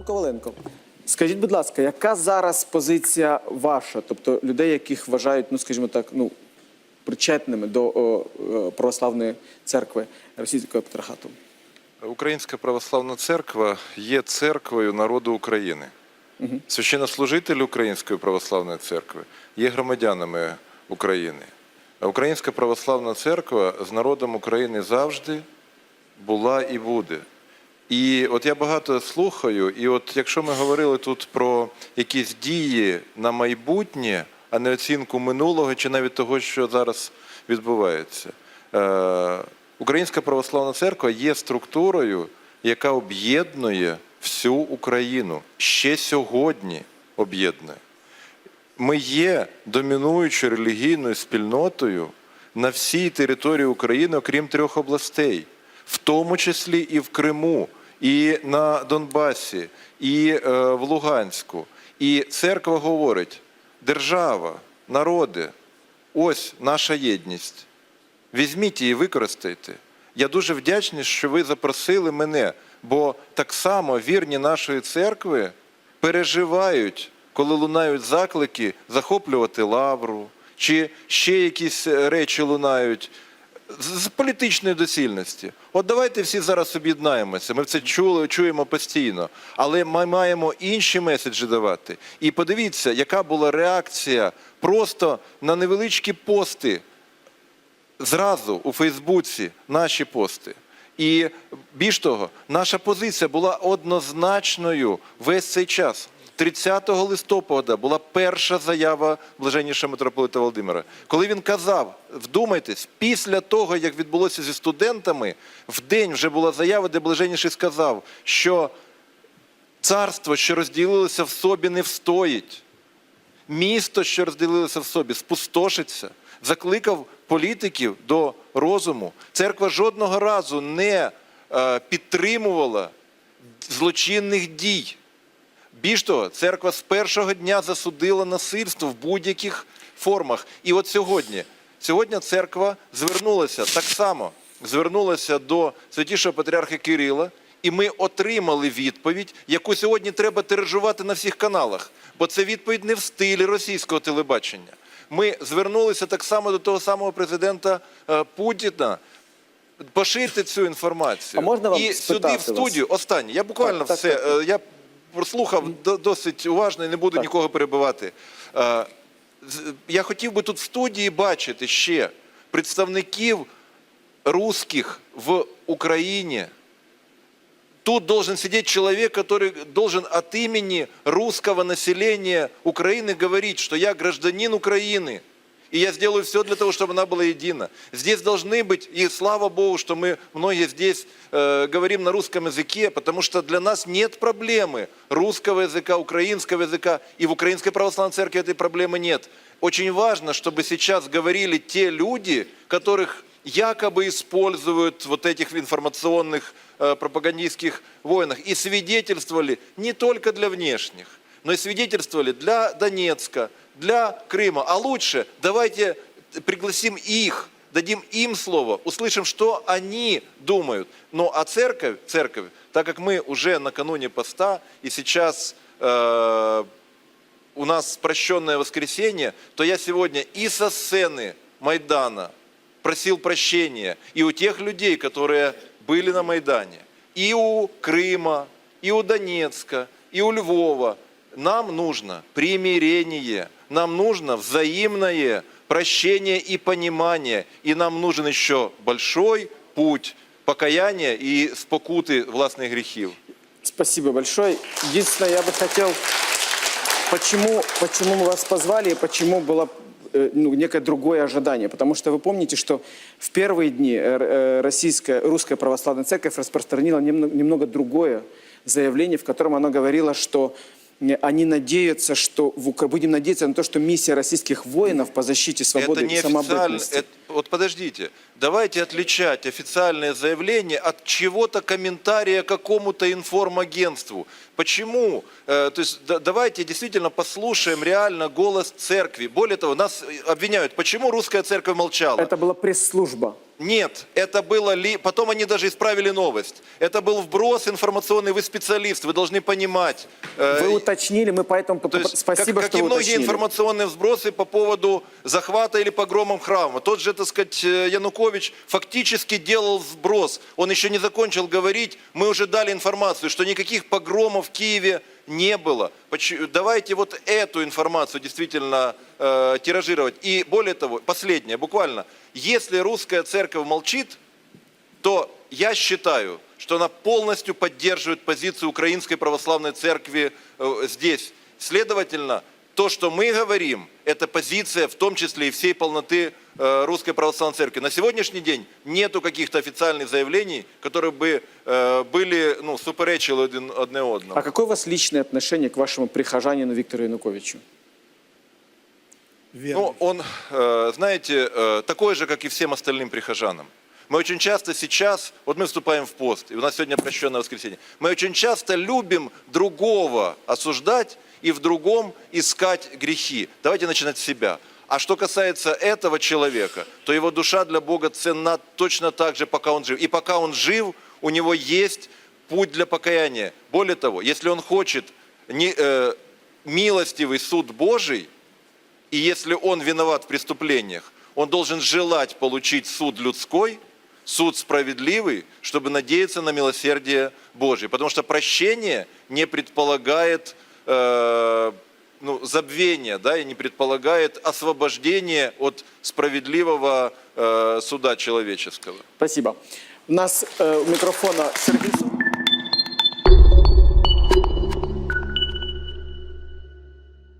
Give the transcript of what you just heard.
Пан Коваленко, скажіть, будь ласка, яка зараз позиція ваша, тобто людей, яких вважають, ну скажімо так, ну причетними до о, е, православної церкви Російського патріархату? Українська православна церква є церквою народу України. Священнослужителі Української православної церкви є громадянами України. А Українська православна церква з народом України завжди була і буде. І от я багато слухаю, і от якщо ми говорили тут про якісь дії на майбутнє, а не оцінку минулого чи навіть того, що зараз відбувається. Е, Українська православна церква є структурою, яка об'єднує всю Україну ще сьогодні об'єднує. Ми є домінуючою релігійною спільнотою на всій території України, окрім трьох областей, в тому числі і в Криму, і на Донбасі, і е, в Луганську. І церква говорить: держава, народи, ось наша єдність. Візьміть її, використайте. Я дуже вдячний, що ви запросили мене, бо так само вірні нашої церкви переживають, коли лунають заклики захоплювати лавру, чи ще якісь речі лунають з політичної доцільності. От давайте всі зараз об'єднаємося. Ми це чули, чуємо постійно, але ми маємо інші меседжі давати. І подивіться, яка була реакція просто на невеличкі пости зразу у Фейсбуці наші пости. І більш того, наша позиція була однозначною весь цей час. 30 листопада була перша заява блаженнішого митрополита Володимира. Коли він казав, вдумайтесь, після того, як відбулося зі студентами, в день вже була заява, де блаженніший сказав, що царство, що розділилося в собі, не встоїть місто, що розділилося в собі, спустошиться, закликав політиків до розуму. Церква жодного разу не е, підтримувала злочинних дій. Більш того, церква з першого дня засудила насильство в будь-яких формах. І от сьогодні, сьогодні церква звернулася так само, звернулася до святішого патріарха Кирила, і ми отримали відповідь, яку сьогодні треба тиражувати на всіх каналах, бо це відповідь не в стилі російського телебачення. Ми звернулися так само до того самого президента е, Путіна. Поширте цю інформацію. А можна вам і сюди в студію. Останнє. Я буквально Так, так, все. так, так. е, Я прослухав до- досить уважно і не буду Так. нікого перебивати. Е, з- Я хотів би тут в студії бачити ще представників русських в Україні. Тут должен сидеть человек, который должен от имени русского населения Украины говорить, что я гражданин Украины, и я сделаю все для того, чтобы она была едина. Здесь должны быть, и слава Богу, что мы многие здесь э, говорим на русском языке, потому что для нас нет проблемы русского языка, украинского языка, и в Украинской Православной Церкви этой проблемы нет. Очень важно, чтобы сейчас говорили те люди, которых якобы используют вот этих информационных э, пропагандистских войнах и свидетельствовали не только для внешних, но и свидетельствовали для Донецка, для Крыма. А лучше давайте пригласим их, дадим им слово, услышим, что они думают. Ну а церковь, церковь, так как мы уже накануне поста и сейчас э, у нас прощенное воскресенье, то я сегодня и со сцены Майдана просил прощения и у тех людей, которые были на Майдане, и у Крыма, и у Донецка, и у Львова. Нам нужно примирение, нам нужно взаимное прощение и понимание, и нам нужен еще большой путь покаяния и спокуты властных грехов. Спасибо большое. Единственное, я бы хотел, почему, почему мы вас позвали и почему было э, ну, некое другое ожидание. Потому что вы помните, что в первые дни э, э, российская, русская православная церковь распространила немного, немного другое заявление, в котором она говорила, что они надеются, что в Укра- будем надеяться на то, что миссия российских воинов по защите свободы это и неофициально, самобытности. это, вот подождите, давайте отличать официальное заявление от чего-то комментария какому-то информагентству. Почему? Э, то есть да- давайте действительно послушаем реально голос церкви. Более того, нас э, обвиняют, почему русская церковь молчала. Это была пресс-служба. Нет, это было ли... Потом они даже исправили новость. Это был вброс информационный, вы специалист, вы должны понимать. Э, Вы уточнили, мы поэтому то есть, спасибо, как, что как и многие уточнили. информационные взбросы по поводу захвата или погромом храма. Тот же, так сказать, э, Янукович фактически делал сброс. Он еще не закончил говорить, мы уже дали информацию, что никаких погромов в Киеве не было. Давайте вот эту информацию действительно э, тиражировать. И более того, последнее, буквально, если русская церковь молчит, то я считаю, что она полностью поддерживает позицию Украинской Православной Церкви э, здесь. Следовательно, то, что мы говорим, это позиция в том числе и всей полноты э, Русской Православной Церкви. На сегодняшний день нету каких-то официальных заявлений, которые бы э, были, ну, суперечили один одне одному. А какое у вас личное отношение к вашему прихожанину Виктору Януковичу? Ну, он, э, знаете, такой же, как и всем остальным прихожанам. Мы очень часто сейчас, вот мы вступаем в пост, и у нас сегодня прощенное воскресенье, мы очень часто любим другого осуждать и в другом искать грехи. Давайте начинать с себя. А что касается этого человека, то его душа для Бога ценна точно так же, пока он жив. И пока он жив, у него есть путь для покаяния. Более того, если он хочет не, э, милостивый суд Божий, и если он виноват в преступлениях, он должен желать получить суд людской, суд справедливый, чтобы надеяться на милосердие Божие. Потому что прощение не предполагает э, ну, забвения, да, и не предполагает освобождения от справедливого э, суда человеческого. Спасибо. У нас э, у микрофона Сергей